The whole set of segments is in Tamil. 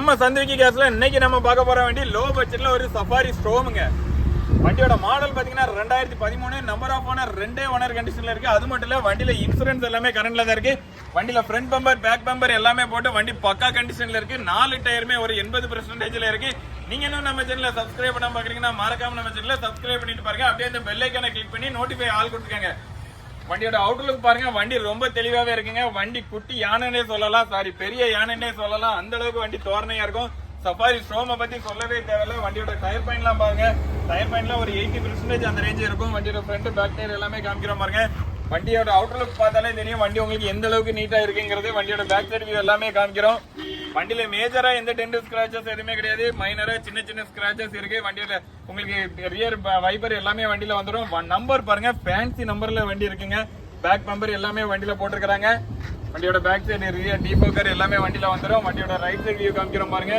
நம்ம சந்திரிக்கி கேஸ்ல இன்னைக்கு நம்ம பார்க்க போற வண்டி லோ பட்ஜெட்ல ஒரு சஃபாரி ஸ்ட்ரோமுங்க வண்டியோட மாடல் பார்த்தீங்கன்னா ரெண்டாயிரத்தி பதிமூணு நம்பர் ஆஃப் ஓனர் ரெண்டே ஓனர் கண்டிஷனில் இருக்குது அது மட்டும் இல்லை வண்டியில் இன்சூரன்ஸ் எல்லாமே கரண்டில் தான் இருக்குது வண்டியில் ஃப்ரண்ட் பம்பர் பேக் பம்பர் எல்லாமே போட்டு வண்டி பக்கா கண்டிஷனில் இருக்குது நாலு டயருமே ஒரு எண்பது பெர்சன்டேஜ்ல இருக்குது நீங்கள் இன்னும் நம்ம சேனலில் சப்ஸ்கிரைப் பண்ணாமல் பார்க்குறீங்கன்னா மறக்காம நம்ம சேனலில் சப்ஸ்கிரைப் பண்ணிட்டு பாருங்க. அப்படியே அந்த பெல்லைக்கான கிளிக் பண்ணி நோட்டிஃபை ஆள் கொடுத்துருக்காங்க வண்டியோட அவுட்லுக் பாருங்க வண்டி ரொம்ப தெளிவாவே இருக்குங்க. வண்டி குட்டி யானைன்னே சொல்லலாம் சாரி பெரிய யானைன்னே சொல்லலாம். அந்த அளவுக்கு வண்டி தோரணையா இருக்கும். சஃபாரி ஸ்ட்ரோமை பத்தி சொல்லவே தேவையில்ல. வண்டியோட டயர் பாயிண்ட்லாம் பாருங்க. டயர் பாயிண்ட்ல ஒரு எயிட்டி பெர்சன்டேஜ் அந்த ரேஞ்ச் இருக்கும். வண்டியோட ஃப்ரண்ட் பேக் டயர் எல்லாமே காமிக்கிறோம் பாருங்க. வண்டியோட அவுட்லுக் பார்த்தாலே தெரியும் வண்டி உங்களுக்கு எந்த அளவுக்கு நீட்டா இருக்குங்கிறது. வண்டியோட பேக் சைடு வியூ எல்லாமே காமிக்கிறோம். வண்டியில மேஜரா எந்த டென்ட் ஸ்கிராச்சஸ் எதுவுமே கிடையாது. மைனரா சின்ன சின்ன ஸ்கிராச்சஸ் இருக்கு. வண்டியில உங்களுக்கு ரியர் வைபர் எல்லாமே வண்டியில வந்துடும் நம்பர் பாருங்க. ஃபேன்சி நம்பர்ல வண்டி இருக்குங்க. பேக் பம்பர் எல்லாமே வண்டியில போட்டிருக்காங்க வண்டியோட பேக் சைடு ரியர் டீபோக்கர் எல்லாமே வண்டியில வந்துடும் வண்டியோட ரைட் சைடு வியூ காமிக்கிறோம் பாருங்க.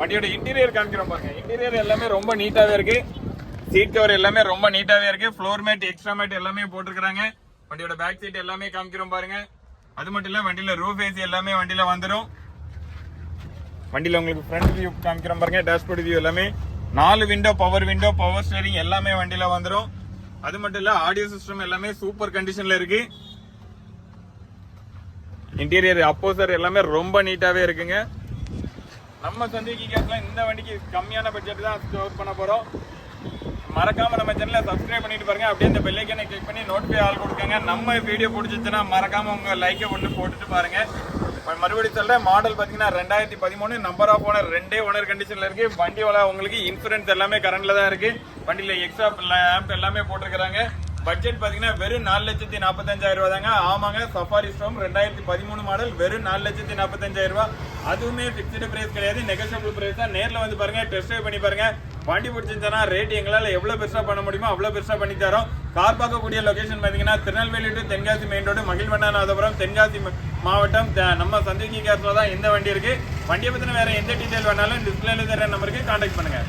வண்டியோட இன்டீரியர் காமிக்கிறோம் பாருங்க. இன்டீரியர் எல்லாமே ரொம்ப நீட்டாவே இருக்கு. சீட் கவர் எல்லாமே ரொம்ப நீட்டாவே இருக்கு. ஃப்ளோர் மேட் எக்ஸ்ட்ரா மேட் எல்லாமே போட்டிருக்காங்க வண்டியோட பேக் சீட் எல்லாமே காமிக்கிறோம் பாருங்க. அது மட்டும் இல்ல வண்டியில ரூஃப் ஏசி எல்லாமே வண்டியில வந்துடும் வண்டியில் உங்களுக்கு ஃப்ரண்ட் வியூ காமிக்கிறோம் பாருங்க டேஷ்போர்ட் வியூ எல்லாமே. நாலு window power window power steering எல்லாமே வண்டியில் வந்துடும் அது மட்டும் இல்லை ஆடியோ சிஸ்டம் எல்லாமே சூப்பர் கண்டிஷனில் இருக்கு. இன்டீரியர் அப்போசர் எல்லாமே ரொம்ப நீட்டாகவே இருக்குங்க. நம்ம சந்திக்கு கேஸ்ல இந்த வண்டிக்கு கம்மியான பட்ஜெட் தான் ஸ்டோர் பண்ண போகிறோம் மறக்காம நம்ம சேனலை சப்ஸ்கிரைப் பண்ணிட்டு பாருங்க. அப்படியே இந்த பெல்லைக்கனை கிளிக் பண்ணி நோட்டிஃபை ஆள் கொடுக்கங்க. நம்ம வீடியோ பிடிச்சிச்சுன்னா மறக்காம உங்க லைக்கை ஒன்று போட்டுட்டு பாருங்க. மறுபடியும் சொல்றேன் மாடல் பாத்தீங்கன்னா ரெண்டாயிரத்தி பதிமூணு நம்பர் ஆஃப் ஓனர் ரெண்டே ஓனர் கண்டிஷன்ல இருக்கு. வண்டியோட உங்களுக்கு இன்சூரன்ஸ் எல்லாமே கரண்ட்ல தான் இருக்கு. வண்டியில எக்ஸ்ட்ரா லேம்ப் எல்லாமே போட்டிருக்காங்க பட்ஜெட் பாத்தீங்கன்னா வெறும் நாலு லட்சத்தி நாற்பத்தஞ்சாயிரம் ரூபா தாங்க ஆமாங்க சஃபாரி ஸ்டோம் ரெண்டாயிரத்தி பதிமூணு மாடல் வெறும் நாலு லட்சத்தி நாற்பத்தஞ்சாயிரம் ரூபா அதுவுமே ஃபிக்ஸ்டு பிரைஸ் கிடையாது நெகோஷியபிள் பிரைஸ் தான். நேரில் வந்து பாருங்க டெஸ்ட் ட்ரைவ் பண்ணி பாருங்க. வண்டி பிடிச்சிருந்தா ரேட் எங்களால் எவ்வளோ பெருசாக பண்ண முடியுமோ அவ்வளோ பெருசாக பண்ணி தரோம். கார் பார்க்கக்கூடிய லொக்கேஷன் பார்த்தீங்கன்னா Tirunelveli to Tenkasi main road Magizhvannanathapuram Tenkasi மாவட்டம். த- நம்ம சந்திக்கு கேஸ்ல தான் இந்த வண்டி இருக்குது வண்டியை பற்றின வேறு எந்த டீட்டெயில் வேணாலும் டிஸ்பிளேல தர நம்பருக்கு கான்டாக்ட் பண்ணுங்க.